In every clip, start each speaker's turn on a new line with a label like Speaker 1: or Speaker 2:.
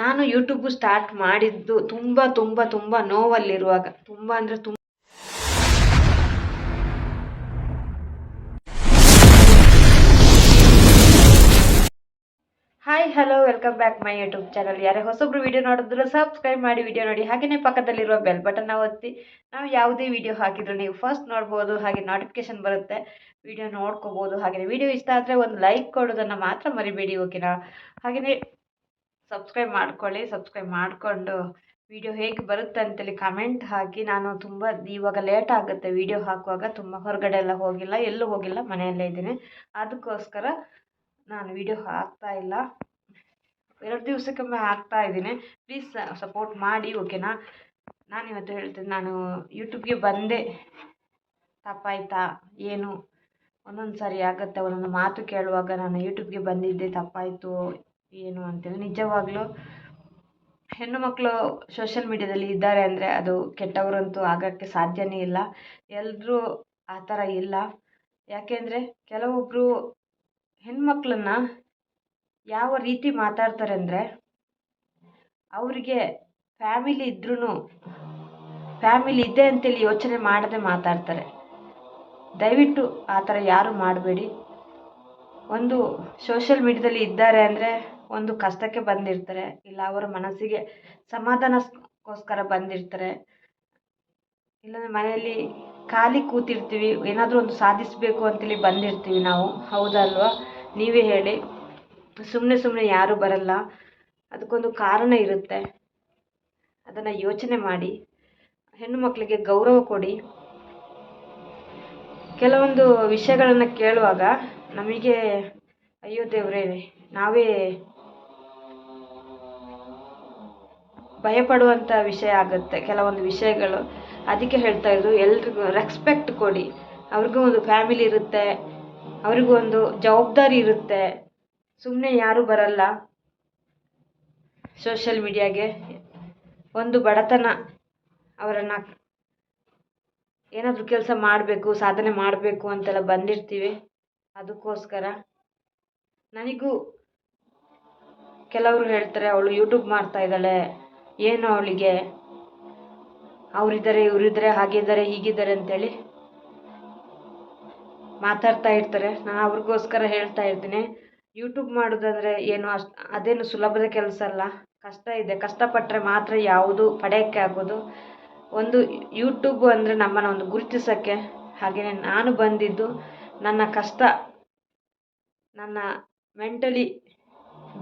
Speaker 1: ನಾನು YouTube start ಮಾಡಿದ್ದು ತುಂಬ ತುಂಬ ತುಂಬ ನೋವಲ್ಲಿರುವಾಗ. ತುಂಬ ಅಂದರೆ ತುಂಬ hi hello welcome back my YouTube channel ಯಾರೇ ಹೊಸೊಬ್ರು ವಿಡಿಯೋ ನೋಡಿದ್ರು ಸಬ್ಸ್ಕ್ರೈಬ್ ಮಾಡಿ ವಿಡಿಯೋ ನೋಡಿ. ಹಾಗೆಯೇ ಪಕ್ಕದಲ್ಲಿರುವ ಬೆಲ್ ಬಟನ್ನ ಒತ್ತಿ. ನಾವು ಯಾವುದೇ ವಿಡಿಯೋ ಹಾಕಿದ್ರು ನೀವು ಫಸ್ಟ್ ನೋಡ್ಬೋದು, ಹಾಗೆ ನೋಟಿಫಿಕೇಶನ್ ಬರುತ್ತೆ. ವಿಡಿಯೋ ನೋಡ್ಕೋಬೋದು ಹಾಗೆಯೇ ವಿಡಿಯೋ ಇಷ್ಟ ಆದರೆ ಒಂದು ಲೈಕ್ ಕೊಡೋದನ್ನು ಮಾತ್ರ ಮರಿಬೇಡಿ ಓಕೆನಾ ಹಾಗೆಯೇ ಸಬ್ಸ್ಕ್ರೈಬ್ ಮಾಡ್ಕೊಳ್ಳಿ ಸಬ್ಸ್ಕ್ರೈಬ್ ಮಾಡಿಕೊಂಡು ವಿಡಿಯೋ ಹೇಗೆ ಬರುತ್ತೆ ಅಂತೇಳಿ ಕಮೆಂಟ್ ಹಾಕಿ. ನಾನು ತುಂಬ, ಇವಾಗ ಲೇಟ್ ಆಗುತ್ತೆ ವಿಡಿಯೋ ಹಾಕುವಾಗ, ತುಂಬ ಹೊರಗಡೆ ಎಲ್ಲ ಹೋಗಿಲ್ಲ, ಎಲ್ಲೂ ಹೋಗಿಲ್ಲ, ಮನೆಯಲ್ಲೇ ಇದ್ದೀನಿ. ಅದಕ್ಕೋಸ್ಕರ ನಾನು ವಿಡಿಯೋ ಹಾಕ್ತಾ ಇಲ್ಲ. ಎರಡು ದಿವಸಕ್ಕೊಮ್ಮೆ ಹಾಕ್ತಾ ಇದ್ದೀನಿ. ಪ್ಲೀಸ್ ಸಪೋರ್ಟ್ ಮಾಡಿ ಓಕೆನಾ ನಾನು ಇವತ್ತು ಹೇಳ್ತೀನಿ, ನಾನು ಯೂಟ್ಯೂಬ್ಗೆ ಬಂದೆ. ತಪ್ಪಾಯ್ತಾ? ಏನು? ಒಂದೊಂದು ಸಾರಿ ಆಗುತ್ತೆ, ಒಂದೊಂದು ಮಾತು ಕೇಳುವಾಗ ನಾನು ಯೂಟ್ಯೂಬ್ಗೆ ಬಂದಿದ್ದೆ, ತಪ್ಪಾಯಿತು? ಏನು ಅಂತೇಳಿ, ನಿಜವಾಗ್ಲೂ ಹೆಣ್ಣು ಮಕ್ಕಳು ಸೋಷಿಯಲ್ ಮೀಡ್ಯಾದಲ್ಲಿ ಇದ್ದಾರೆ ಅಂದರೆ ಅದು ಕೆಟ್ಟವರಂತೂ ಆಗೋಕ್ಕೆ ಸಾಧ್ಯನೇ ಇಲ್ಲ. ಎಲ್ಲರೂ ಆ ಥರ ಇಲ್ಲ. ಯಾಕೆಂದರೆ ಕೆಲವೊಬ್ಬರು ಹೆಣ್ಮಕ್ಳನ್ನ ಯಾವ ರೀತಿ ಮಾತಾಡ್ತಾರೆ ಅಂದರೆ ಅವರಿಗೆ ಫ್ಯಾಮಿಲಿ ಇದ್ರೂ ಫ್ಯಾಮಿಲಿ ಇದೆ ಅಂತೇಳಿ ಯೋಚನೆ ಮಾಡದೆ ಮಾತಾಡ್ತಾರೆ. ದಯವಿಟ್ಟು ಆ ಥರ ಯಾರು ಮಾಡಬೇಡಿ. ಒಂದು ಸೋಷಿಯಲ್ ಮೀಡ್ಯಾದಲ್ಲಿ ಇದ್ದಾರೆ ಅಂದರೆ ಒಂದು ಕಷ್ಟಕ್ಕೆ ಬಂದಿರ್ತಾರೆ, ಇಲ್ಲ ಅವರ ಮನಸ್ಸಿಗೆ ಸಮಾಧಾನಕ್ಕೋಸ್ಕರ ಬಂದಿರ್ತಾರೆ. ಇಲ್ಲಾಂದರೆ ಮನೆಯಲ್ಲಿ ಖಾಲಿ ಕೂತಿರ್ತೀವಿ, ಏನಾದರೂ ಒಂದು ಸಾಧಿಸಬೇಕು ಅಂತೇಳಿ ಬಂದಿರ್ತೀವಿ ನಾವು. ಹೌದಲ್ವಾ? ನೀವೇ ಹೇಳಿ. ಸುಮ್ಮನೆ ಸುಮ್ಮನೆ ಯಾರೂ ಬರಲ್ಲ. ಅದಕ್ಕೊಂದು ಕಾರಣ ಇರುತ್ತೆ. ಅದನ್ನು ಯೋಚನೆ ಮಾಡಿ. ಹೆಣ್ಣು ಮಕ್ಕಳಿಗೆ ಗೌರವ ಕೊಡಿ. ಕೆಲವೊಂದು ವಿಷಯಗಳನ್ನು ಕೇಳುವಾಗ ನಮಗೆ, ಅಯ್ಯೋ ದೇವರೇ, ನಾವೇ ಭಯಪಡುವಂಥ ವಿಷಯ ಆಗುತ್ತೆ, ಕೆಲವೊಂದು ವಿಷಯಗಳು. ಅದಕ್ಕೆ ಹೇಳ್ತಾ ಇರೋದು, ಎಲ್ರಿಗೂ ರೆಸ್ಪೆಕ್ಟ್ ಕೊಡಿ. ಅವ್ರಿಗೂ ಒಂದು ಫ್ಯಾಮಿಲಿ ಇರುತ್ತೆ, ಅವ್ರಿಗೂ ಒಂದು ಜವಾಬ್ದಾರಿ ಇರುತ್ತೆ. ಸುಮ್ಮನೆ ಯಾರೂ ಬರಲ್ಲ. ಸೋಷಿಯಲ್ ಮೀಡಿಯಾಗೆ ಒಂದು ಬಡತನ ಅವರನ್ನು ಏನಾದರೂ ಕೆಲಸ ಮಾಡಬೇಕು, ಸಾಧನೆ ಮಾಡಬೇಕು ಅಂತೆಲ್ಲ ಬಂದಿರ್ತೀವಿ. ಅದಕ್ಕೋಸ್ಕರ ನನಗೂ ಕೆಲವರು ಹೇಳ್ತಾರೆ, ಅವಳು ಯೂಟ್ಯೂಬ್ ಮಾಡ್ತಾ ಇದ್ದಾಳೆ. ಏನು ಅವಳಿಗೆ? ಅವರಿದ್ದಾರೆ, ಇವರಿದ್ದಾರೆ, ಹಾಗಿದ್ದಾರೆ, ಹೀಗಿದ್ದಾರೆ ಅಂತೇಳಿ ಮಾತಾಡ್ತಾ ಇರ್ತಾರೆ. ನಾನು ಅವ್ರಿಗೋಸ್ಕರ ಹೇಳ್ತಾ ಇರ್ತೀನಿ. ಯೂಟ್ಯೂಬ್ ಮಾಡೋದಂದರೆ ಏನು ಅಷ್ಟು, ಅದೇನು ಸುಲಭದ ಕೆಲಸ ಅಲ್ಲ. ಕಷ್ಟ ಇದೆ. ಕಷ್ಟಪಟ್ಟರೆ ಮಾತ್ರ ಯಾವುದು ಪಡೆಯೋಕ್ಕೆ ಆಗೋದು. ಒಂದು ಯೂಟ್ಯೂಬ್ ಅಂದರೆ ನಮ್ಮನ್ನು ಒಂದು ಗುರುತಿಸೋಕ್ಕೆ. ಹಾಗೆಯೇ ನಾನು ಬಂದಿದ್ದು ನನ್ನ ಕಷ್ಟ, ನನ್ನ ಮೆಂಟಲಿ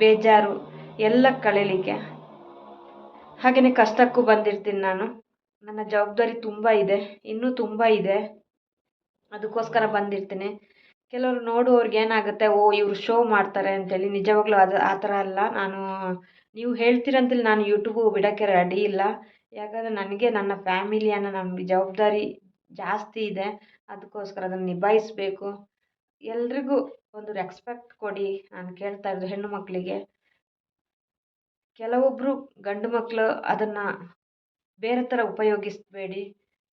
Speaker 1: ಬೇಜಾರು ಎಲ್ಲ ಕಳೀಲಿಕ್ಕೆ. ಹಾಗೆಯೇ ಕಷ್ಟಕ್ಕೂ ಬಂದಿರ್ತೀನಿ ನಾನು. ನನ್ನ ಜವಾಬ್ದಾರಿ ತುಂಬ ಇದೆ, ಇನ್ನೂ ತುಂಬ ಇದೆ. ಅದಕ್ಕೋಸ್ಕರ ಬಂದಿರ್ತೀನಿ. ಕೆಲವರು ನೋಡುವವ್ರಿಗೆ ಏನಾಗುತ್ತೆ, ಓ, ಇವರು ಶೋ ಮಾಡ್ತಾರೆ ಅಂತೇಳಿ. ನಿಜವಾಗ್ಲೂ ಅದು ಆ ಥರ ಅಲ್ಲ. ನಾನು, ನೀವು ಹೇಳ್ತೀರಂತೇಳಿ ನಾನು ಯೂಟ್ಯೂಬು ಬಿಡೋಕ್ಕೆ ರೆಡಿ ಇಲ್ಲ. ಯಾಕಂದರೆ ನನಗೆ ನನ್ನ ಫ್ಯಾಮಿಲಿಯನ್ನು ನಮಗೆ ಜವಾಬ್ದಾರಿ ಜಾಸ್ತಿ ಇದೆ. ಅದಕ್ಕೋಸ್ಕರ ಅದನ್ನು ನಿಭಾಯಿಸಬೇಕು. ಎಲ್ರಿಗೂ ಒಂದು ರೆಸ್ಪೆಕ್ಟ್ ಕೊಡಿ ನಾನು ಕೇಳ್ತಾ ಇರೋದು ಹೆಣ್ಣು ಮಕ್ಕಳಿಗೆ. ಕೆಲವೊಬ್ಬರು ಗಂಡು ಮಕ್ಕಳು ಅದನ್ನು ಬೇರೆ ಥರ ಉಪಯೋಗಿಸಬೇಡಿ,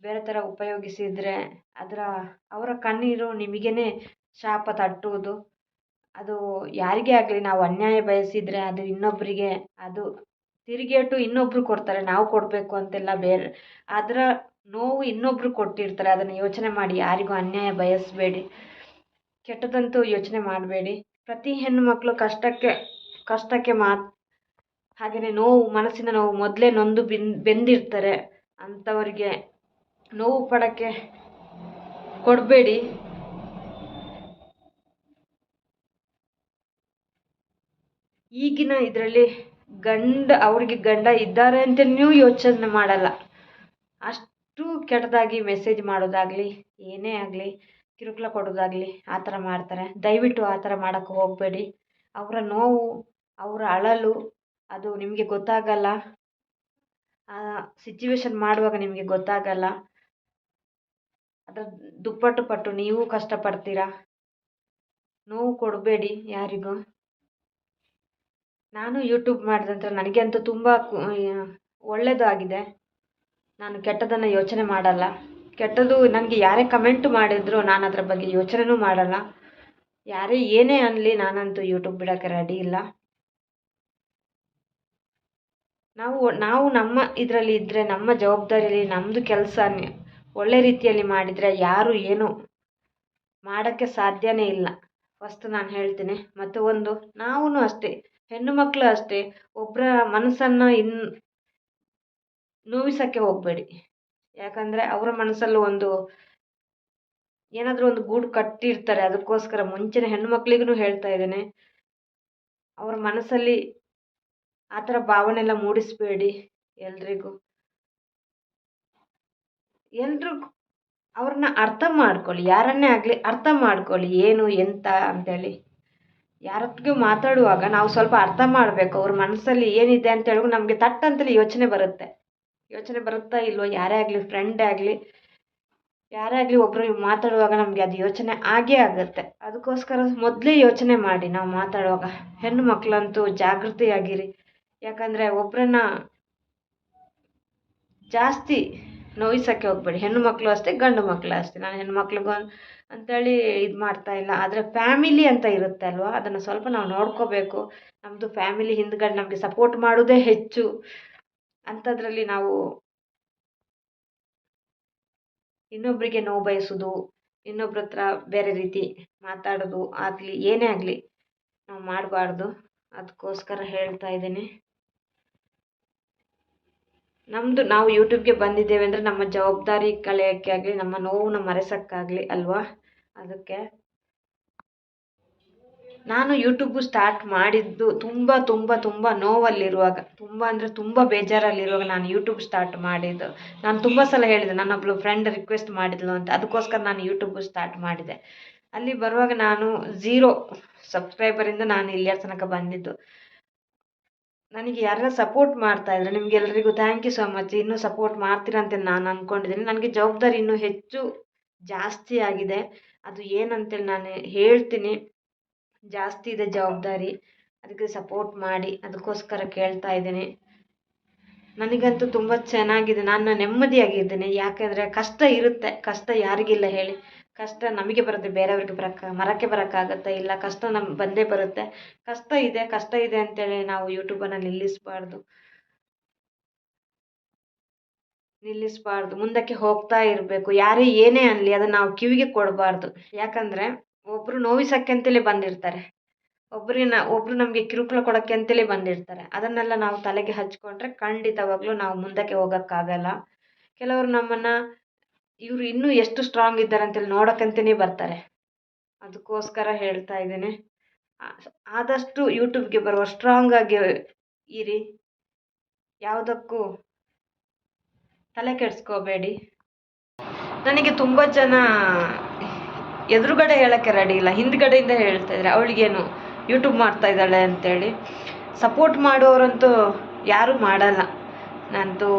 Speaker 1: ಬೇರೆ ಥರ ಉಪಯೋಗಿಸಿದರೆ ಅದರ, ಅವರ ಕಣ್ಣೀರು ನಿಮಗೇನೆ ಶಾಪ ತಟ್ಟುವುದು. ಅದು ಯಾರಿಗೇ ಆಗಲಿ ನಾವು ಅನ್ಯಾಯ ಬಯಸಿದರೆ ಅದು ಇನ್ನೊಬ್ಬರಿಗೆ ಅದು ತಿರುಗೇಟು ಇನ್ನೊಬ್ಬರು ಕೊಡ್ತಾರೆ, ನಾವು ಕೊಡಬೇಕು ಅಂತೆಲ್ಲ ಬೇರೆ, ಅದರ ನೋವು ಇನ್ನೊಬ್ಬರು ಕೊಟ್ಟಿರ್ತಾರೆ. ಅದನ್ನು ಯೋಚನೆ ಮಾಡಿ, ಯಾರಿಗೂ ಅನ್ಯಾಯ ಬಯಸಬೇಡಿ. ಕೆಟ್ಟದಂತೂ ಯೋಚನೆ ಮಾಡಬೇಡಿ. ಪ್ರತಿ ಹೆಣ್ಣು ಮಕ್ಕಳು ಕಷ್ಟಕ್ಕೆ ಕಷ್ಟಕ್ಕೆ ಮಾತು ಹಾಗೆಯೇ ನೋವು, ಮನಸ್ಸಿನ ನೋವು ಮೊದಲೇ ನೊಂದು ಬೆಂದು ಬೆಂದಿರ್ತಾರೆ. ಅಂಥವರಿಗೆ ನೋವು ಪಡೋಕ್ಕೆ ಕೊಡಬೇಡಿ. ಈಗಿನ ಇದರಲ್ಲಿ ಗಂಡ, ಅವರಿಗೆ ಗಂಡ ಇದ್ದಾರೆ ಅಂತ ನೀವು ಯೋಚನೆ ಮಾಡಲ್ಲ. ಅಷ್ಟು ಕೆಟ್ಟದಾಗಿ ಮೆಸೇಜ್ ಮಾಡೋದಾಗಲಿ, ಏನೇ ಆಗಲಿ, ಕಿರುಕುಳ ಕೊಡೋದಾಗಲಿ ಆ ಥರ ಮಾಡ್ತಾರೆ. ದಯವಿಟ್ಟು ಆ ಥರ ಮಾಡೋಕ್ಕೆ ಹೋಗಬೇಡಿ. ಅವರ ನೋವು, ಅವರ ಅಳಲು ಅದು ನಿಮಗೆ ಗೊತ್ತಾಗಲ್ಲ. ಸಿಚುವೇಶನ್ ಮಾಡುವಾಗ ನಿಮಗೆ ಗೊತ್ತಾಗಲ್ಲ. ಅದರ ದುಪ್ಪಟ್ಟು ಪಟ್ಟು ನೀವು ಕಷ್ಟಪಡ್ತೀರಾ? ನೋವು ಕೊಡಬೇಡಿ ಯಾರಿಗೂ. ನಾನು ಯೂಟ್ಯೂಬ್ ಮಾಡಿದ ನಂತರ ನನಗೆ ಅಂತೂ ತುಂಬ ಒಳ್ಳೆಯದಾಗಿದೆ ನಾನು ಕೆಟ್ಟದನ್ನು ಯೋಚನೆ ಮಾಡಲ್ಲ. ಕೆಟ್ಟದ್ದು ನನಗೆ ಯಾರೇ ಕಮೆಂಟ್ ಮಾಡಿದ್ರು ನಾನು ಅದರ ಬಗ್ಗೆ ಯೋಚನೆನೂ ಮಾಡಲ್ಲ. ಯಾರೇ ಏನೇ ಅನ್ನಲಿ ನಾನಂತೂ ಯೂಟ್ಯೂಬ್ ಬಿಡೋಕ್ಕೆ ರೆಡಿ ಇಲ್ಲ. ನಾವು ನಾವು ನಮ್ಮ ಇದರಲ್ಲಿ ಇದ್ದರೆ ನಮ್ಮ ಜವಾಬ್ದಾರಿಯಲ್ಲಿ ನಮ್ಮದು ಕೆಲಸ ಒಳ್ಳೆ ರೀತಿಯಲ್ಲಿ ಮಾಡಿದರೆ ಯಾರು ಏನು ಮಾಡೋಕ್ಕೆ ಸಾಧ್ಯವೇ ಇಲ್ಲ. ಫಸ್ಟ್ ನಾನು ಹೇಳ್ತೀನಿ. ಮತ್ತು ಒಂದು ನಾವೂ ಅಷ್ಟೇ, ಹೆಣ್ಣು ಮಕ್ಕಳು ಅಷ್ಟೇ ಒಬ್ಬರ ಮನಸ್ಸನ್ನು ಇನ್ನು ನೋವಿಸೋಕ್ಕೆ ಹೋಗಬೇಡಿ. ಯಾಕಂದರೆ ಅವರ ಮನಸ್ಸಲ್ಲೂ ಒಂದು ಏನಾದರೂ ಒಂದು ಗೂಡು ಕಟ್ಟಿರ್ತಾರೆ. ಅದಕ್ಕೋಸ್ಕರ ಮುಂಚೆನೇ ಹೆಣ್ಣು ಮಕ್ಕಳಿಗೂ ಹೇಳ್ತಾ ಇದ್ದೇನೆ. ಅವ್ರ ಮನಸ್ಸಲ್ಲಿ ಆ ಥರ ಭಾವನೆ ಎಲ್ಲ ಮೂಡಿಸಬೇಡಿ ಎಲ್ರಿಗೂ. ಎಲ್ರಿಗೂ ಅವ್ರನ್ನ ಅರ್ಥ ಮಾಡ್ಕೊಳ್ಳಿ, ಯಾರನ್ನೇ ಆಗಲಿ ಅರ್ಥ ಮಾಡ್ಕೊಳ್ಳಿ, ಏನು, ಎಂತ ಅಂತೇಳಿ. ಯಾರೊಟ್ಟಿಗೂ ಮಾತಾಡುವಾಗ ನಾವು ಸ್ವಲ್ಪ ಅರ್ಥ ಮಾಡಬೇಕು, ಅವ್ರ ಮನಸ್ಸಲ್ಲಿ ಏನಿದೆ ಅಂತ ಹೇಳಿ ನಮಗೆ ತಟ್ಟಂತಲಿ ಅಂತೇಳಿ ಯೋಚನೆ ಬರುತ್ತೆ. ಯೋಚನೆ ಬರುತ್ತಾ ಇಲ್ವೋ, ಯಾರೇ ಆಗಲಿ ಫ್ರೆಂಡ್ ಆಗಲಿ, ಯಾರೇ ಆಗಲಿ ಒಬ್ಬರು ಮಾತಾಡುವಾಗ ನಮಗೆ ಅದು ಯೋಚನೆ ಆಗೇ ಆಗುತ್ತೆ. ಅದಕ್ಕೋಸ್ಕರ ಮೊದಲೇ ಯೋಚನೆ ಮಾಡಿ ನಾವು ಮಾತಾಡುವಾಗ, ಹೆಣ್ಣು ಮಕ್ಕಳಂತೂ ಜಾಗೃತಿಯಾಗಿರಿ. ಯಾಕಂದರೆ ಒಬ್ಬರನ್ನ ಜಾಸ್ತಿ ನೋಯಿಸೋಕ್ಕೆ ಹೋಗ್ಬೇಡಿ. ಹೆಣ್ಣು ಮಕ್ಕಳು ಅಷ್ಟೇ, ಗಂಡು ಮಕ್ಕಳು ಅಷ್ಟೇ. ನಾನು ಹೆಣ್ಣು ಮಕ್ಳಿಗೂ ಅಂತೇಳಿ ಇದು ಮಾಡ್ತಾ ಇಲ್ಲ. ಆದರೆ ಫ್ಯಾಮಿಲಿ ಅಂತ ಇರುತ್ತೆ ಅಲ್ವಾ? ಅದನ್ನು ಸ್ವಲ್ಪ ನಾವು ನೋಡ್ಕೋಬೇಕು. ನಮ್ಮದು ಫ್ಯಾಮಿಲಿ ಹಿಂದ್ಗಡೆ ನಮಗೆ ಸಪೋರ್ಟ್ ಮಾಡೋದೇ ಹೆಚ್ಚು. ಅಂಥದ್ರಲ್ಲಿ ನಾವು ಇನ್ನೊಬ್ಬರಿಗೆ ನೋವು ಬಯಸೋದು ಇನ್ನೊಬ್ರ ಹತ್ರ ಬೇರೆ ರೀತಿ ಮಾತಾಡೋದು ಆಗಲಿ, ಏನೇ ಆಗಲಿ ನಾವು ಮಾಡಬಾರ್ದು. ಅದಕ್ಕೋಸ್ಕರ ಹೇಳ್ತಾ ಇದ್ದೀನಿ. ನಮ್ಮದು ನಾವು ಯೂಟ್ಯೂಬ್ಗೆ ಬಂದಿದ್ದೇವೆ ಅಂದರೆ ನಮ್ಮ ಜವಾಬ್ದಾರಿ ಕಳೆಯೋಕ್ಕೆ ಆಗಲಿ, ನಮ್ಮ ನೋವನ್ನ ಮರೆಸೋಕ್ಕಾಗಲಿ ಅಲ್ವಾ? ಅದಕ್ಕೆ ನಾನು ಯೂಟ್ಯೂಬು ಸ್ಟಾರ್ಟ್ ಮಾಡಿದ್ದು ತುಂಬ ತುಂಬ ತುಂಬ ನೋವಲ್ಲಿರುವಾಗ, ತುಂಬ ಅಂದರೆ ತುಂಬ ಬೇಜಾರಲ್ಲಿರುವಾಗ ನಾನು ಯೂಟ್ಯೂಬ್ ಸ್ಟಾರ್ಟ್ ಮಾಡಿದ್ದು. ನಾನು ತುಂಬ ಸಲ ಹೇಳಿದೆ, ನನ್ನೊಬ್ಳು ಫ್ರೆಂಡ್ ರಿಕ್ವೆಸ್ಟ್ ಮಾಡಿದ್ಲು ಅಂತ. ಅದಕ್ಕೋಸ್ಕರ ನಾನು ಯೂಟ್ಯೂಬು ಸ್ಟಾರ್ಟ್ ಮಾಡಿದೆ. ಅಲ್ಲಿ ಬರುವಾಗ ನಾನು ಝೀರೋ ಸಬ್ಸ್ಕ್ರೈಬರಿಂದ ನಾನು ಇಲ್ಲಿಯ ತನಕ ಬಂದಿದ್ದು. ನನಗೆ ಯಾರೆಲ್ಲ ಸಪೋರ್ಟ್ ಮಾಡ್ತಾ ಇದ್ದಾರೆ ನಿಮಗೆಲ್ಲರಿಗೂ ಥ್ಯಾಂಕ್ ಯು ಸೊ ಮಚ್ ಇನ್ನೂ ಸಪೋರ್ಟ್ ಮಾಡ್ತೀರಂತೆ ನಾನು ಅಂದ್ಕೊಂಡಿದ್ದೀನಿ ನನಗೆ ಜವಾಬ್ದಾರಿ ಇನ್ನೂ ಹೆಚ್ಚು ಜಾಸ್ತಿ ಆಗಿದೆ. ಅದು ಏನಂತೇಳಿ ನಾನು ಹೇಳ್ತೀನಿ. ಜಾಸ್ತಿ ಇದೆ ಜವಾಬ್ದಾರಿ. ಅದಕ್ಕೆ ಸಪೋರ್ಟ್ ಮಾಡಿ, ಅದಕ್ಕೋಸ್ಕರ ಕೇಳ್ತಾ ಇದ್ದೀನಿ. ನನಗಂತೂ ತುಂಬ ಚೆನ್ನಾಗಿದೆ. ನಾನು ನೆಮ್ಮದಿಯಾಗಿದ್ದೀನಿ. ಯಾಕೆಂದರೆ ಕಷ್ಟ ಇರುತ್ತೆ. ಕಷ್ಟ ಯಾರಿಗಿಲ್ಲ ಹೇಳಿ. ಕಷ್ಟ ನಮಗೆ ಬರುತ್ತೆ, ಬೇರೆಯವ್ರಿಗೆ ಬರಕ್ಕ ಮರಕ್ಕೆ ಬರೋಕ್ಕಾಗತ್ತಾ ಇಲ್ಲ, ಕಷ್ಟ ನಮ್ಗೆ ಬಂದೇ ಬರುತ್ತೆ. ಕಷ್ಟ ಇದೆ ಕಷ್ಟ ಇದೆ ಅಂತೇಳಿ ನಾವು ಯೂಟ್ಯೂಬನ್ನು ನಿಲ್ಲಿಸಬಾರ್ದು. ನಿಲ್ಲಿಸಬಾರ್ದು, ಮುಂದಕ್ಕೆ ಹೋಗ್ತಾ ಇರಬೇಕು. ಯಾರೇ ಏನೇ ಅನ್ನಲಿ ಅದನ್ನು ನಾವು ಕಿವಿಗೆ ಕೊಡಬಾರ್ದು. ಯಾಕಂದರೆ ಒಬ್ಬರು ನೋವಿಸೋಕ್ಕೆ ಅಂತಲೇ ಬಂದಿರ್ತಾರೆ. ಒಬ್ಬರಿಗೆ ನ ಒಬ್ಬರು ನಮಗೆ ಕಿರುಕುಳ ಕೊಡೋಕ್ಕೆ ಅಂತಲೇ ಬಂದಿರ್ತಾರೆ. ಅದನ್ನೆಲ್ಲ ನಾವು ತಲೆಗೆ ಹಚ್ಕೊಂಡ್ರೆ ಖಂಡಿತವಾಗ್ಲೂ ನಾವು ಮುಂದಕ್ಕೆ ಹೋಗೋಕ್ಕಾಗಲ್ಲ. ಕೆಲವರು ನಮ್ಮನ್ನು ಇವರು ಇನ್ನೂ ಎಷ್ಟು ಸ್ಟ್ರಾಂಗ್ ಇದ್ದಾರೆ ಅಂತೇಳಿ ನೋಡೋಕ್ಕಂತಲೇ ಬರ್ತಾರೆ. ಅದಕ್ಕೋಸ್ಕರ ಹೇಳ್ತಾ ಇದ್ದೀನಿ. ಆದಷ್ಟು ಯೂಟ್ಯೂಬ್ಗೆ ಬರುವ ಸ್ಟ್ರಾಂಗಾಗಿ ಇರಿ. ಯಾವುದಕ್ಕೂ ತಲೆ ಕೆಡಿಸ್ಕೋಬೇಡಿ. ನನಗೆ ತುಂಬ ಜನ ಎದುರುಗಡೆ ಹೇಳೋಕ್ಕೆ ರೆಡಿ ಇಲ್ಲ. ಹಿಂದ್ಗಡೆಯಿಂದ ಹೇಳ್ತಾ ಇದ್ದಾರೆ. ಅವಳಿಗೇನು ಯೂಟ್ಯೂಬ್ ಮಾಡ್ತಾ ಇದ್ದಾಳೆ ಅಂತೇಳಿ. ಸಪೋರ್ಟ್ ಮಾಡೋರಂತೂ ಯಾರೂ ಮಾಡಲ್ಲ. ನಂದು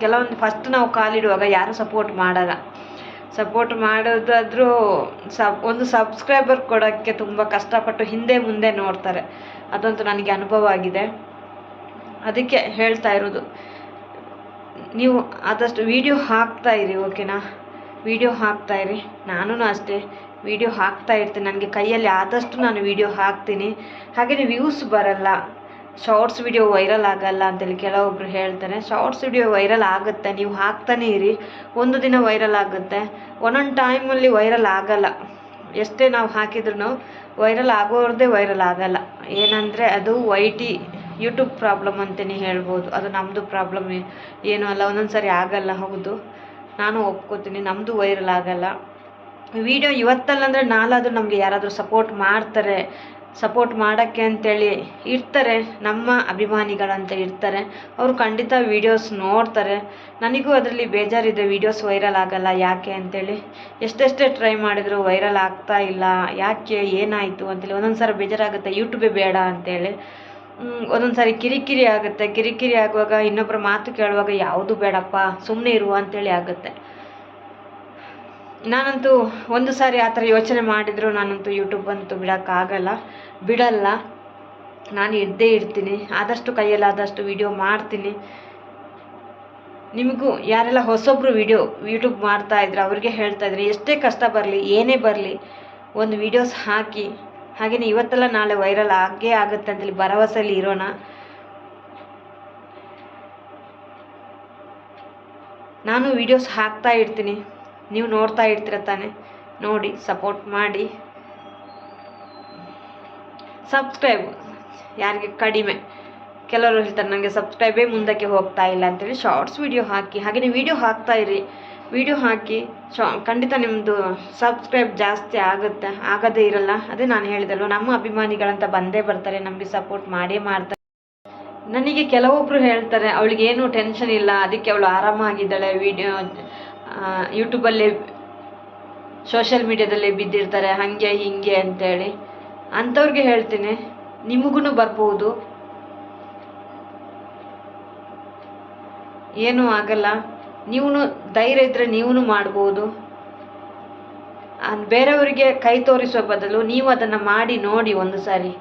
Speaker 1: ಕೆಲವೊಂದು ಫಸ್ಟ್ ನಾವು ಕಾಲಿಡುವಾಗ ಯಾರೂ ಸಪೋರ್ಟ್ ಮಾಡಲ್ಲ. ಸಪೋರ್ಟ್ ಮಾಡೋದಾದರೂ ಸಬ್ ಒಂದು ಸಬ್ಸ್ಕ್ರೈಬರ್ ಕೊಡೋಕ್ಕೆ ತುಂಬ ಕಷ್ಟಪಟ್ಟು ಹಿಂದೆ ಮುಂದೆ ನೋಡ್ತಾರೆ. ಅದಂತೂ ನನಗೆ ಅನುಭವ ಆಗಿದೆ. ಅದಕ್ಕೆ ಹೇಳ್ತಾ ಇರೋದು. ನೀವು ಆದಷ್ಟು ವೀಡಿಯೋ ಹಾಕ್ತಾ ಇರಿ ಓಕೆನಾ ವೀಡಿಯೋ ಹಾಕ್ತಾ ಇರಿ. ನಾನೂ ಅಷ್ಟೇ. ವೀಡಿಯೋ ಹಾಕ್ತಾ ಇರ್ತೀನಿ. ನನಗೆ ಕೈಯಲ್ಲಿ ಆದಷ್ಟು ನಾನು ವೀಡಿಯೋ ಹಾಕ್ತೀನಿ. ಹಾಗೆಯೇ ವ್ಯೂಸ್ ಬರಲ್ಲ. ಶಾರ್ಟ್ಸ್ ವಿಡಿಯೋ ವೈರಲ್ ಆಗಲ್ಲ ಅಂತೇಳಿ ಕೆಲವೊಬ್ಬರು ಹೇಳ್ತಾರೆ. ಶಾರ್ಟ್ಸ್ ವಿಡಿಯೋ ವೈರಲ್ ಆಗುತ್ತೆ, ನೀವು ಹಾಕ್ತಾನೇ ಇರಿ. ಒಂದು ದಿನ ವೈರಲ್ ಆಗುತ್ತೆ. ಒಂದೊಂದು ಟೈಮಲ್ಲಿ ವೈರಲ್ ಆಗಲ್ಲ. ಎಷ್ಟೇ ನಾವು ಹಾಕಿದ್ರು ವೈರಲ್ ಆಗೋರ್ದೇ ವೈರಲ್ ಆಗಲ್ಲ. ಏನಂದರೆ ಅದು ವೈ ಟಿ ಯೂಟ್ಯೂಬ್ ಪ್ರಾಬ್ಲಮ್ ಅಂತಲೇ ಹೇಳ್ಬೋದು. ಅದು ನಮ್ಮದು ಪ್ರಾಬ್ಲಮ್ ಏನೂ ಅಲ್ಲ ಒಂದೊಂದು ಸಾರಿ ಆಗಲ್ಲ, ಹೌದು. ನಾನು ಒಪ್ಕೋತೀನಿ ನಮ್ಮದು ವೈರಲ್ ಆಗಲ್ಲ. ವಿಡಿಯೋ ಇವತ್ತಲ್ಲಂದರೆ ನಾಳಾದರೂ ನಮಗೆ ಯಾರಾದರೂ ಸಪೋರ್ಟ್ ಮಾಡ್ತಾರೆ. ಸಪೋರ್ಟ್ ಮಾಡೋಕ್ಕೆ ಅಂತೇಳಿ ಇರ್ತಾರೆ, ನಮ್ಮ ಅಭಿಮಾನಿಗಳಂತ ಇರ್ತಾರೆ. ಅವರು ಖಂಡಿತ ವೀಡಿಯೋಸ್ ನೋಡ್ತಾರೆ. ನನಗೂ ಅದರಲ್ಲಿ ಬೇಜಾರಿದೆ ವೀಡಿಯೋಸ್ ವೈರಲ್ ಆಗಲ್ಲ ಯಾಕೆ ಅಂತೇಳಿ. ಎಷ್ಟೆಷ್ಟೇ ಟ್ರೈ ಮಾಡಿದ್ರು ವೈರಲ್ ಆಗ್ತಾ ಇಲ್ಲ, ಯಾಕೆ, ಏನಾಯಿತು ಅಂತೇಳಿ. ಒಂದೊಂದು ಸಾರಿ ಬೇಜಾರಾಗುತ್ತೆ ಯೂಟ್ಯೂಬೇ ಬೇಡ ಅಂತೇಳಿ. ಒಂದೊಂದು ಸಾರಿ ಕಿರಿಕಿರಿ ಆಗುತ್ತೆ. ಕಿರಿಕಿರಿ ಆಗುವಾಗ ಇನ್ನೊಬ್ಬರ ಮಾತು ಕೇಳುವಾಗ ಯಾವುದು ಬೇಡಪ್ಪ ಸುಮ್ಮನೆ ಇರುವ ಅಂತೇಳಿ ಆಗುತ್ತೆ. ನಾನಂತೂ ಒಂದು ಸಾರಿ ಆ ಥರ ಯೋಚನೆ ಮಾಡಿದ್ರು. ನಾನಂತೂ ಯೂಟ್ಯೂಬ್ ಅಂತೂ ಬಿಡೋಕ್ಕಾಗಲ್ಲ. ಬಿಡಲ್ಲ. ನಾನು ಇದ್ದೇ ಇರ್ತೀನಿ. ಆದಷ್ಟು ಕೈಯಲ್ಲಾದಷ್ಟು ವೀಡಿಯೋ ಮಾಡ್ತೀನಿ. ನಿಮಗೂ ಯಾರೆಲ್ಲ ಹೊಸೊಬ್ಬರು ವೀಡಿಯೋ ಯೂಟ್ಯೂಬ್ ಮಾಡ್ತಾ ಇದ್ರು ಅವ್ರಿಗೆ ಹೇಳ್ತಾ ಇದ್ರೆ, ಎಷ್ಟೇ ಕಷ್ಟ ಬರಲಿ, ಏನೇ ಬರಲಿ, ಒಂದು ವೀಡಿಯೋಸ್ ಹಾಕಿ ಹಾಗೆಯೇ ಇವತ್ತೆಲ್ಲ ನಾಳೆ ವೈರಲ್ ಆಗೇ ಆಗುತ್ತೆ ಅಂತೇಳಿ ಭರವಸೆಯಲ್ಲಿ ಇರೋಣ. ನಾನು ವೀಡಿಯೋಸ್ ಹಾಕ್ತಾ ಇರ್ತೀನಿ. ನೀವು ನೋಡ್ತಾ ಇರ್ತೀರ ತಾನೆ. ನೋಡಿ ಸಪೋರ್ಟ್ ಮಾಡಿ. ಸಬ್ಸ್ಕ್ರೈಬ್ ಯಾರಿಗೆ ಕಡಿಮೆ. ಕೆಲವರು ಹೇಳ್ತಾರೆ ನನಗೆ ಸಬ್ಸ್ಕ್ರೈಬೇ ಮುಂದಕ್ಕೆ ಹೋಗ್ತಾ ಇಲ್ಲ ಅಂತೇಳಿ ಶಾರ್ಟ್ಸ್ ವಿಡಿಯೋ ಹಾಕಿ. ಹಾಗೆಯೇ ವಿಡಿಯೋ ಹಾಕ್ತಾ ಇರಿ. ವಿಡಿಯೋ ಹಾಕಿ, ಶಾ, ಖಂಡಿತ ನಿಮ್ಮದು ಸಬ್ಸ್ಕ್ರೈಬ್ ಜಾಸ್ತಿ ಆಗುತ್ತೆ. ಆಗದೇ ಇರಲ್ಲ. ಅದೇ ನಾನು ಹೇಳಿದಲ್ವ, ನಮ್ಮ ಅಭಿಮಾನಿಗಳಂತ ಬಂದೇ ಬರ್ತಾರೆ, ನಮಗೆ ಸಪೋರ್ಟ್ ಮಾಡೇ ಮಾಡ್ತಾರೆ. ನನಗೆ ಕೆಲವೊಬ್ಬರು ಹೇಳ್ತಾರೆ, ಅವಳಿಗೇನು ಟೆನ್ಷನ್ ಇಲ್ಲ, ಅದಕ್ಕೆ ಅವಳು ಆರಾಮಾಗಿದ್ದಾಳೆ ವಿಡಿಯೋ ಯೂಟ್ಯೂಬಲ್ಲಿ ಸೋಷಲ್ ಮೀಡ್ಯಾದಲ್ಲೇ ಬಿದ್ದಿರ್ತಾರೆ, ಹಾಗೆ, ಹೀಗೆ ಅಂತೇಳಿ. ಅಂಥವ್ರಿಗೆ ಹೇಳ್ತೀನಿ ನಿಮಗೂ ಬರ್ಬೋದು. ಏನೂ ಆಗಲ್ಲ. ನೀವು ಧೈರ್ಯ ಇದ್ದರೆ ನೀವೂ ಮಾಡ್ಬೋದು. ಬೇರೆಯವರಿಗೆ ಕೈ ತೋರಿಸುವ ಬದಲು ನೀವು ಅದನ್ನು ಮಾಡಿ, ನೋಡಿ ಒಂದು ಸಾರಿ.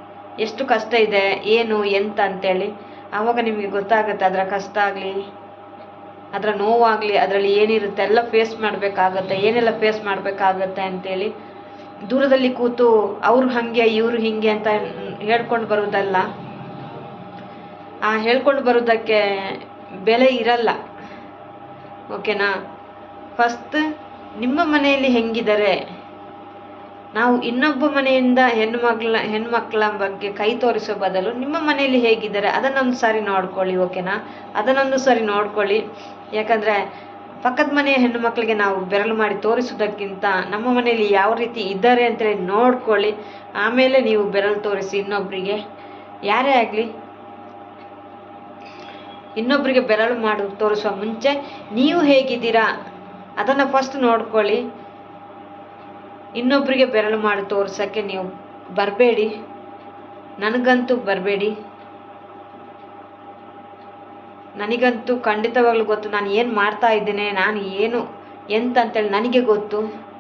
Speaker 1: ಎಷ್ಟು ಕಷ್ಟ ಇದೆ, ಏನು, ಎಂತ ಅಂತೇಳಿ. ಆವಾಗ ನಿಮಗೆ ಗೊತ್ತಾಗುತ್ತೆ, ಅದರ ಕಷ್ಟ ಆಗಲಿ. ಅದರ ನೋವಾಗಲಿ, ಅದರಲ್ಲಿ ಏನಿರುತ್ತೆ, ಎಲ್ಲ ಫೇಸ್ ಮಾಡಬೇಕಾಗತ್ತೆ, ಏನೆಲ್ಲ ಫೇಸ್ ಮಾಡಬೇಕಾಗತ್ತೆ ಅಂತೇಳಿ ದೂರದಲ್ಲಿ ಕೂತು ಅವ್ರು ಹಾಗೆ, ಇವರು ಹೀಗೆ ಅಂತ ಹೇಳ್ಕೊಂಡು ಬರೋದಲ್ಲ. ಆ ಹೇಳ್ಕೊಂಡು ಬರೋದಕ್ಕೆ ಬೆಲೆ ಇರಲ್ಲ. ಓಕೆನಾ? ಫಸ್ಟ್ ನಿಮ್ಮ ಮನೆಯಲ್ಲಿ ಹೆಂಗಿದ್ದಾರೆ? ನಾವು ಇನ್ನೊಬ್ಬ ಮನೆಯಿಂದ ಹೆಣ್ಣು ಮಕ್ಕಳ ಹೆಣ್ಮಕ್ಳ ಬಗ್ಗೆ ಕೈ ತೋರಿಸೋ ಬದಲು ನಿಮ್ಮ ಮನೆಯಲ್ಲಿ ಹೇಗಿದ್ದಾರೆ? ಅದನ್ನೊಂದು ಸಾರಿ ನೋಡ್ಕೊಳ್ಳಿ, ಓಕೆನಾ? ಅದನ್ನೊಂದು ಸಾರಿ ನೋಡ್ಕೊಳ್ಳಿ. ಯಾಕಂದರೆ ಪಕ್ಕದ ಮನೆಯ ಹೆಣ್ಣು ಮಕ್ಕಳಿಗೆ ನಾವು ಬೆರಳು ಮಾಡಿ ತೋರಿಸುವುದಕ್ಕಿಂತ ನಮ್ಮ ಮನೆಯಲ್ಲಿ ಯಾವ ರೀತಿ ಇದ್ದಾರೆ ಅಂತೇಳಿ ನೋಡ್ಕೊಳ್ಳಿ. ಆಮೇಲೆ ನೀವು ಬೆರಳು ತೋರಿಸಿ ಇನ್ನೊಬ್ಬರಿಗೆ ಯಾರೇ ಆಗಲಿ ಇನ್ನೊಬ್ಬರಿಗೆ ಬೆರಳು ಮಾಡು, ತೋರಿಸುವ ಮುಂಚೆ ನೀವು ಹೇಗಿದ್ದೀರಾ ಅದನ್ನು ಫಸ್ಟ್ ನೋಡ್ಕೊಳ್ಳಿ. ಇನ್ನೊಬ್ಬರಿಗೆ ಬೆರಳು ಮಾಡಿ ತೋರಿಸೋಕ್ಕೆ ನೀವು ಬರಬೇಡಿ. ನನಗಂತೂ ಬರಬೇಡಿ. ನನಗಂತೂ ಖಂಡಿತವಾಗ್ಲೂ ಗೊತ್ತು, ನಾನು ಏನು ಮಾಡ್ತಾ ಇದ್ದೇನೆ, ನಾನು ಏನು ಎಂತ ಅಂತೇಳಿ ನನಗೆ ಗೊತ್ತು.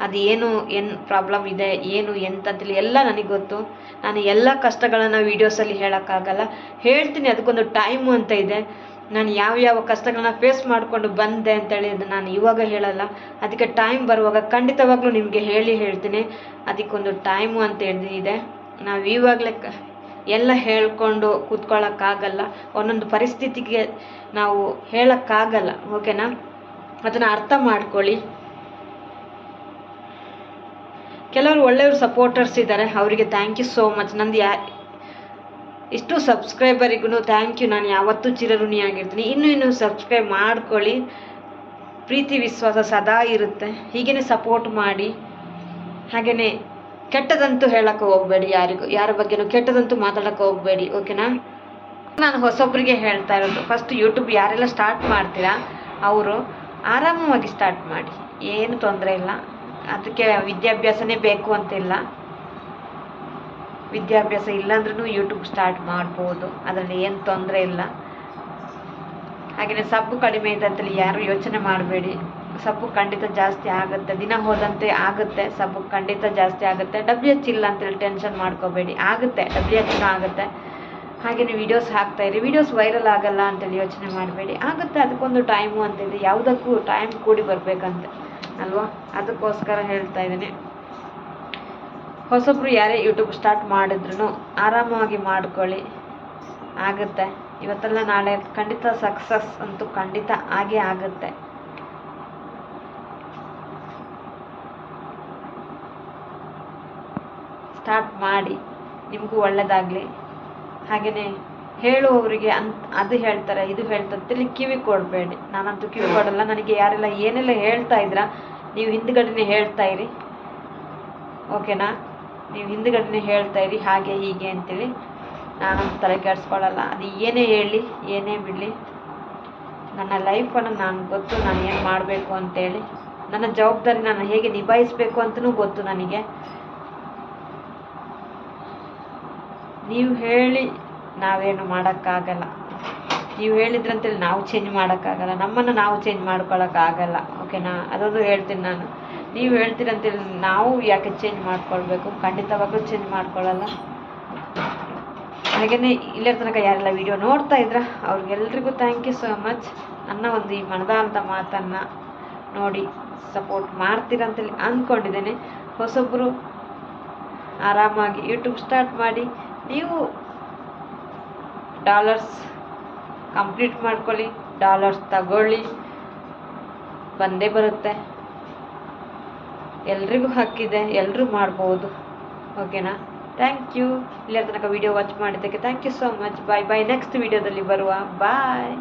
Speaker 1: ಅದು ಏನು ಏನು ಪ್ರಾಬ್ಲಮ್ ಇದೆ, ಏನು ಎಂತ ಅಂತೇಳಿ ಎಲ್ಲ ನನಗೆ ಗೊತ್ತು. ನಾನು ಎಲ್ಲ ಕಷ್ಟಗಳನ್ನು ವೀಡಿಯೋಸಲ್ಲಿ ಹೇಳೋಕ್ಕಾಗಲ್ಲ. ಹೇಳ್ತೀನಿ, ಅದಕ್ಕೊಂದು ಟೈಮು ಅಂತ ಇದೆ. ನಾನು ಯಾವ ಯಾವ ಕಷ್ಟಗಳನ್ನ ಫೇಸ್ ಮಾಡಿಕೊಂಡು ಬಂದೆ ಅಂತೇಳಿ ಅದು ನಾನು ಇವಾಗ ಹೇಳಲ್ಲ. ಅದಕ್ಕೆ ಟೈಮ್ ಬರುವಾಗ ಖಂಡಿತವಾಗ್ಲೂ ನಿಮಗೆ ಹೇಳಿ ಹೇಳ್ತೀನಿ. ಅದಕ್ಕೊಂದು ಟೈಮು ಅಂತ ಇದೆ. ನಾವು ಇವಾಗಲೇ ಎಲ್ಲ ಹೇಳ್ಕೊಂಡು ಕೂತ್ಕೊಳ್ಳೋಕ್ಕಾಗಲ್ಲ. ಒಂದೊಂದು ಪರಿಸ್ಥಿತಿಗೆ ನಾವು ಹೇಳೋಕ್ಕಾಗಲ್ಲ. ಓಕೆನಾ? ಅದನ್ನು ಅರ್ಥ ಮಾಡ್ಕೊಳ್ಳಿ. ಕೆಲವರು ಒಳ್ಳೆಯವರು ಸಪೋರ್ಟರ್ಸ್ ಇದ್ದಾರೆ ಅವರಿಗೆ ಥ್ಯಾಂಕ್ ಯು ಸೋ ಮಚ್ ನಂದು ಯಾ ಇಷ್ಟು ಸಬ್ಸ್ಕ್ರೈಬರಿಗೂ ಥ್ಯಾಂಕ್ ಯು ನಾನು ಯಾವತ್ತೂ ಚಿರಋಣಿಯಾಗಿರ್ತೀನಿ ಇನ್ನೂ ಇನ್ನೂ ಸಬ್ಸ್ಕ್ರೈಬ್ ಮಾಡ್ಕೊಳ್ಳಿ. ಪ್ರೀತಿ ವಿಶ್ವಾಸ ಸದಾ ಇರುತ್ತೆ. ಹೀಗೇ ಸಪೋರ್ಟ್ ಮಾಡಿ. ಹಾಗೆಯೇ ಕೆಟ್ಟದಂತೂ ಹೇಳಕ್ಕೆ ಹೋಗಬೇಡಿ ಯಾರಿಗೂ, ಯಾರ ಬಗ್ಗೆನೂ ಕೆಟ್ಟದಂತೂ ಮಾತಾಡಕ್ಕೆ ಹೋಗಬೇಡಿ ಓಕೆನಾ ನಾನು ಹೊಸೊಬ್ಬರಿಗೆ ಹೇಳ್ತಾ ಇರೋದು ಫಸ್ಟ್ ಯೂಟ್ಯೂಬ್ ಯಾರೆಲ್ಲ ಸ್ಟಾರ್ಟ್ ಮಾಡ್ತೀರಾ, ಅವರು ಆರಾಮವಾಗಿ ಸ್ಟಾರ್ಟ್ ಮಾಡಿ, ಏನು ತೊಂದರೆ ಇಲ್ಲ, ಅದಕ್ಕೆ ವಿದ್ಯಾಭ್ಯಾಸನೇ ಬೇಕು ಅಂತಿಲ್ಲ. ವಿದ್ಯಾಭ್ಯಾಸ ಇಲ್ಲಾಂದ್ರೂ ಯೂಟ್ಯೂಬ್ ಸ್ಟಾರ್ಟ್ ಮಾಡ್ಬೋದು, ಅದರಲ್ಲಿ ಏನು ತೊಂದರೆ ಇಲ್ಲ. ಹಾಗೆಯೇ ಸಬ್ಬು ಕಡಿಮೆ ಇದೆ ಯಾರು ಯೋಚನೆ ಮಾಡಬೇಡಿ. ಸಬ್ಬು ಖಂಡಿತ ಜಾಸ್ತಿ ಆಗುತ್ತೆ, ದಿನ ಹೋದಂತೆ ಆಗುತ್ತೆ, ಸಬ್ಬು ಖಂಡಿತ ಜಾಸ್ತಿ ಆಗುತ್ತೆ. ಡಬ್ಲ್ಯೂ ಎಚ್ ಇಲ್ಲ ಅಂತೇಳಿ ಟೆನ್ಷನ್ ಮಾಡ್ಕೋಬೇಡಿ. ಆಗುತ್ತೆ ಡಬ್ಲ್ಯೂ ಎಚ್ನೂ ಆಗುತ್ತೆ. ಹಾಗೆಯೇ ವೀಡಿಯೋಸ್ ಹಾಕ್ತಾ ಇರಿ. ವೀಡಿಯೋಸ್ ವೈರಲ್ ಆಗಲ್ಲ ಅಂತೇಳಿ ಯೋಚನೆ ಮಾಡಬೇಡಿ. ಆಗುತ್ತೆ, ಅದಕ್ಕೊಂದು ಟೈಮು ಅಂತಿದೆ ಯಾವುದಕ್ಕೂ ಟೈಮ್ ಕೂಡಿ ಬರಬೇಕಂತೆ, ಅಲ್ವಾ? ಅದಕ್ಕೋಸ್ಕರ ಹೇಳ್ತಾ ಇದ್ದೀನಿ. ಹೊಸೊಬ್ರು ಯಾರೇ ಯೂಟ್ಯೂಬ್ ಸ್ಟಾರ್ಟ್ ಮಾಡಿದ್ರು ಆರಾಮವಾಗಿ ಮಾಡ್ಕೊಳ್ಳಿ. ಆಗುತ್ತೆ. ಇವತ್ತೆಲ್ಲ ನಾಳೆ ಖಂಡಿತ ಸಕ್ಸಸ್ ಅಂತೂ ಖಂಡಿತ ಆಗೇ ಆಗುತ್ತೆ. ಸ್ಟಾರ್ಟ್ ಮಾಡಿ. ನಿಮಗೂ ಒಳ್ಳೆಯದಾಗಲಿ ಹಾಗೆಯೇ ಹೇಳುವವರಿಗೆ ಅಂತ ಅದು ಹೇಳ್ತಾರೆ, ಇದು ಹೇಳ್ತಾರೆ ಅಂತೇಳಿ ಕಿವಿ ಕೊಡಬೇಡಿ. ನಾನಂತೂ ಕಿವಿ ಕೊಡಲ್ಲ. ನನಗೆ ಯಾರೆಲ್ಲ ಏನೆಲ್ಲ ಹೇಳ್ತಾ ಇದ್ದೀರಾ ನೀವು ಹಿಂದ್ಗಡೆನೇ ಹೇಳ್ತಾ ಇರಿ. ಓಕೆನಾ? ನೀವು ಹಿಂದ್ಗಡೆನೇ ಹೇಳ್ತಾ ಇರಿ, ಹಾಗೆ ಹೀಗೆ ಅಂತೇಳಿ ನಾನಂತೂ ತಲೆ ಕೆಡಿಸ್ಕೊಳ್ಳಲ್ಲ. ಅದು ಏನೇ ಹೇಳಿ, ಏನೇ ಬಿಡಲಿ. ನನ್ನ ಲೈಫನ್ನು ನಾನು ಗೊತ್ತು, ನಾನು ಏನು ಮಾಡಬೇಕು ಅಂತೇಳಿ. ನನ್ನ ಜವಾಬ್ದಾರಿ ನಾನು ಹೇಗೆ ನಿಭಾಯಿಸಬೇಕು ಅಂತಲೂ ಗೊತ್ತು ನನಗೆ. ನೀವು ಹೇಳಿ ನಾವೇನು ಮಾಡೋಕ್ಕಾಗಲ್ಲ. ನೀವು ಹೇಳಿದ್ರಂತೇಳಿ ನಾವು ಚೇಂಜ್ ಮಾಡೋಕ್ಕಾಗಲ್ಲ. ನಮ್ಮನ್ನು ನಾವು ಚೇಂಜ್ ಮಾಡ್ಕೊಳ್ಳೋಕ್ಕಾಗಲ್ಲ ಓಕೆನಾ ಅದೊಂದು ಹೇಳ್ತೀನಿ ನಾನು. ನೀವು ಹೇಳ್ತೀರಂತೇಳಿ ನಾವು ಯಾಕೆ ಚೇಂಜ್ ಮಾಡ್ಕೊಳ್ಬೇಕು? ಖಂಡಿತವಾಗ್ಲೂ ಚೇಂಜ್ ಮಾಡ್ಕೊಳ್ಳಲ್ಲ ಹಾಗೆಯೇ ಇಲ್ಲರ ತನಕ ಯಾರೆಲ್ಲ ವಿಡಿಯೋ ನೋಡ್ತಾ ಇದ್ರ, ಅವ್ರಿಗೆಲ್ರಿಗೂ ಥ್ಯಾಂಕ್ ಯು ಸೋ ಮಚ್ ನನ್ನ ಒಂದು ಈ ಮನದಾಳದ ಮಾತನ್ನು ನೋಡಿ ಸಪೋರ್ಟ್ ಮಾಡ್ತೀರಂತೇಳಿ ಅಂದ್ಕೊಂಡಿದ್ದೇನೆ ಹೊಸೊಬ್ಬರು ಆರಾಮಾಗಿ ಯೂಟ್ಯೂಬ್ ಸ್ಟಾರ್ಟ್ ಮಾಡಿ ನೀವು ಡಾಲರ್ಸ್ ಕಂಪ್ಲೀಟ್ ಮಾಡ್ಕೊಳ್ಳಿ ಡಾಲರ್ಸ್ ತಗೊಳ್ಳಿ, ಬಂದೇ ಬರುತ್ತೆ. ಎಲ್ರಿಗೂ ಹಕ್ಕಿದೆ ಎಲ್ಲರೂ ಮಾಡ್ಬೋದು. ಓಕೆನಾ ಥ್ಯಾಂಕ್ ಯು ಇಲ್ಲಿಯ ತನಕ ವಿಡಿಯೋ ವಾಚ್ ಮಾಡಿದ್ದಕ್ಕೆ thank you so much bye bye next ವಿಡಿಯೋದಲ್ಲಿ ಬರುವ. ಬಾಯ್